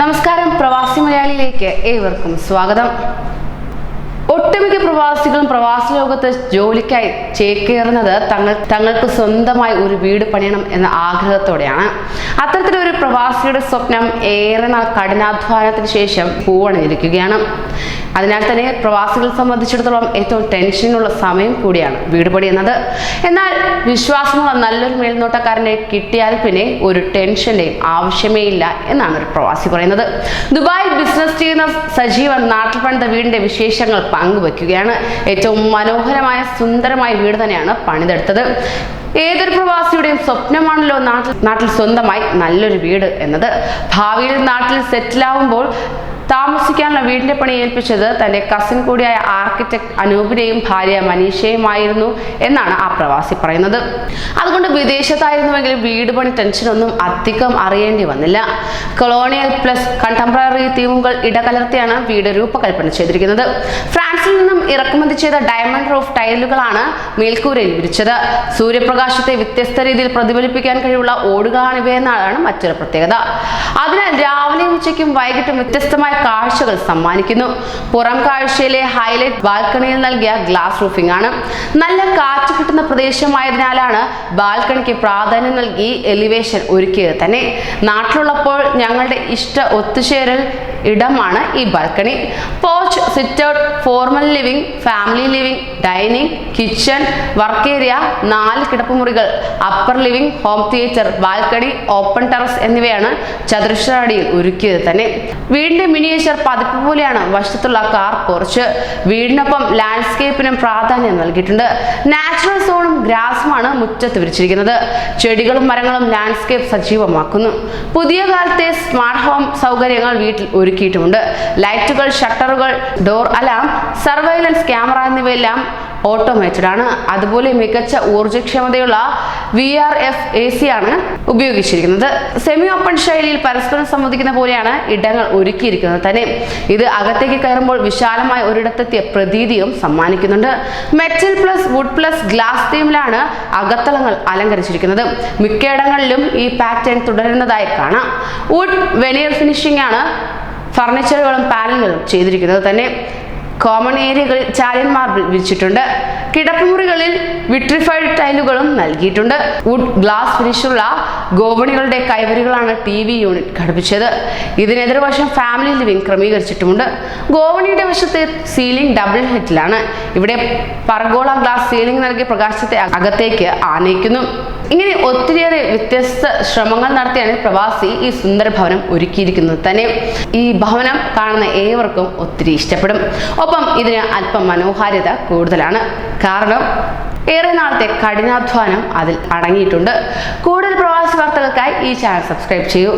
നമസ്കാരം പ്രവാസി മലയാളിയിലേക്ക് ഏവർക്കും സ്വാഗതം. ഒട്ടുമിക്ക പ്രവാസികളും പ്രവാസി ലോകത്ത് ജോലിക്കായി ചേക്കേറുന്നത് തങ്ങൾ തങ്ങൾക്ക് സ്വന്തമായി ഒരു വീട് പണിയണം എന്ന ആഗ്രഹത്തോടെയാണ്. അത്തരത്തിലൊരു പ്രവാസിയുടെ സ്വപ്നം ഏറെ നാൾ കഠിനാധ്വാനത്തിന് ശേഷം പൂവണിഞ്ഞിരിക്കുകയാണ്. അതിനാൽ തന്നെ പ്രവാസികളെ സംബന്ധിച്ചിടത്തോളം ഏറ്റവും ടെൻഷനുള്ള സമയം കൂടിയാണ് വീട് പണി എന്നത്. എന്നാൽ വിശ്വാസമുള്ള നല്ലൊരു മേൽനോട്ടക്കാരനെ കിട്ടിയാൽ പിന്നെ ഒരു ടെൻഷന്റെയും ആവശ്യമേ ഇല്ല എന്നാണ് ഒരു പ്രവാസി പറയുന്നത്. ദുബായ് ബിസിനസ് ചെയ്യുന്ന സജീവൻ നാട്ടിൽ പണിത വീടിന്റെ വിശേഷങ്ങൾ പങ്കുവെക്കുകയാണ്. ഏറ്റവും മനോഹരമായ സുന്ദരമായ വീട് തന്നെയാണ് പണിതെടുത്തത്. ഏതൊരു പ്രവാസിയുടെയും സ്വപ്നമാണല്ലോ നാട്ടിൽ നാട്ടിൽ സ്വന്തമായി നല്ലൊരു വീട് എന്നത്. ഭാവിയിൽ നാട്ടിൽ സെറ്റിലാവുമ്പോൾ താമസിക്കാനുള്ള വീടിന്റെ പണി ഏൽപ്പിച്ചത് തന്റെ കസിൻ കൂടിയായ ആർക്കിടെക്ട് അനൂപിനെയും ഭാര്യ മനീഷയുമായിരുന്നു എന്നാണ് ആ പ്രവാസി പറയുന്നത്. അതുകൊണ്ട് വിദേശത്തായിരുന്നുവെങ്കിൽ വീട് പണി ടെൻഷനൊന്നും അധികം അറിയേണ്ടി വന്നില്ല. കൊളോണിയൽ പ്ലസ് കണ്ടംപററി തീമുകൾ ഇടകലർത്തിയാണ് വീട് രൂപകൽപ്പന ചെയ്തിരിക്കുന്നത്. ഫ്രാൻസിൽ നിന്നും ഇറക്കുമതി ചെയ്ത ഡയമണ്ട് റൂഫ് ടൈലുകളാണ് മേൽക്കൂരയിൽ വിരിച്ചത്. സൂര്യപ്രകാശത്തെ വ്യത്യസ്ത രീതിയിൽ പ്രതിഫലിപ്പിക്കാൻ കഴിവുള്ള ഓടുകളാണിവയെന്നാണ് മറ്റൊരു പ്രത്യേകത. അതിനാൽ രാവിലെയും ഉച്ചയ്ക്കും വൈകിട്ടും വ്യത്യസ്തമായ കാഴ്ചകൾ സമ്മാനിക്കുന്നു. പുറം കാഴ്ചയിലെ ഹൈലൈറ്റ് ബാൽക്കണിയിൽ നൽകിയ ഗ്ലാസ് റൂഫിംഗ് ആണ്. നല്ല കാറ്റ് കിട്ടുന്ന പ്രദേശമായതിനാലാണ് ബാൽക്കണിക്ക് പ്രാധാന്യം നൽകി എലിവേഷൻ ഒരുക്കിയത് തന്നെ. നാട്ടിലുള്ളപ്പോൾ ഞങ്ങളുടെ ഇഷ്ട ഒത്തുചേരൽ ഇടമാണ് ഈ balcony. Porch sit out formal living family living dining kitchen work area നാല് കിടപ്പുമുറികൾ upper living home theatre balcony open terrace എന്നിവയാണ് ചതുരശ്രാടിയിൽ ഒരുക്കിയത് തന്നെ. വീടിന്റെ മിനിയേച്ചർ പതിപ്പ് പോലെയാണ് വശത്തുള്ള കാർ പോർച്ച് വീടിനൊപ്പം ലാൻഡ്സ്കേപ്പിനും പ്രാധാന്യം നൽകിയിട്ടുണ്ട്. നാച്ചുറൽ സോണും ഗ്രാസുമാണ് മുറ്റത്ത് വിരിച്ചിരിക്കുന്നത്. ചെടികളും മരങ്ങളും ലാൻഡ്സ്കേപ്പ് സജീവമാക്കുന്നു. പുതിയ കാലത്തെ സ്മാർട്ട് ഹോം സൗകര്യങ്ങൾ വീട്ടിൽ ഒരുക്കിയിട്ടുമുണ്ട്. ലൈറ്റുകൾ ഷട്ടറുകൾ ഡോർ അലാം സർവൈലൻസ് ക്യാമറ എന്നിവയെല്ലാം ഓട്ടോമേറ്റഡ് ആണ്. അതുപോലെ മികച്ച ഊർജക്ഷമതയുള്ള V R F A C ആണ് ഉപയോഗിച്ചിരിക്കുന്നത്. സെമി ഓപ്പൺ ശൈലിയിൽ പരസ്പരം സംവദിക്കുന്ന പോലെയാണ് ഇടങ്ങൾ ഒരുക്കിയിരിക്കുന്നത് തന്നെ. ഇത് അകത്തേക്ക് കയറുമ്പോൾ വിശാലമായ ഒരിടത്തെത്തിയ പ്രതീതിയും സമ്മാനിക്കുന്നുണ്ട്. Metal plus wood plus glass തീമിലാണ് അകത്തളങ്ങൾ അലങ്കരിച്ചിരിക്കുന്നത്. മിക്കയിടങ്ങളിലും ഈ പാറ്റേൺ തുടരുന്നതായി കാണാം. വുഡ് വെനിയർ ഫിനിഷിംഗ് ആണ് ഫർണിച്ചറുകളും പാനലുകളും ചെയ്തിരിക്കുന്നത്. തന്നെ കോമൺ ഏരിയകളിൽ ചാലിയൻ മാർബിൾ വിരിച്ചിട്ടുണ്ട്. കിടപ്പുമുറികളിൽ വിട്രിഫൈഡ് ടൈലുകളും നൽകിയിട്ടുണ്ട്. വുഡ് ഗ്ലാസ് ഫിനിഷുള്ള ഗോവണികളുടെ കൈവരികളാണ് ടി വി യൂണിറ്റ് ഘടിപ്പിച്ചത്. ഇതിനെതിർവശം ഫാമിലി ലിവിംഗ് ക്രമീകരിച്ചിട്ടുമുണ്ട്. ഗോവണിയുടെ വശത്ത് സീലിംഗ് ഡബിൾ ഹെറ്റിലാണ് ഇവിടെ പർഗോള ഗ്ലാസ് സീലിംഗ് നൽകിയ പ്രകാശത്തെ അകത്തേക്ക് ആനയിക്കുന്നു. ഇങ്ങനെ ഒത്തിരിയേറെ വ്യത്യസ്ത ശ്രമങ്ങൾ നടത്തിയാണ് പ്രവാസി ഈ സുന്ദര ഭവനം ഒരുക്കിയിരിക്കുന്നത് തന്നെ. ഈ ഭവനം കാണുന്ന ഏവർക്കും ഒത്തിരി ഇഷ്ടപ്പെടും. ഒപ്പം ഇതിന് അല്പം മനോഹാരിത കൂടുതലാണ്. കാരണം ഏറെ നാളത്തെ കഠിനാധ്വാനം അതിൽ അടങ്ങിയിട്ടുണ്ട്. കൂടുതൽ പ്രവാസി വാർത്തകൾക്കായി ഈ ചാനൽ സബ്സ്ക്രൈബ് ചെയ്യൂ.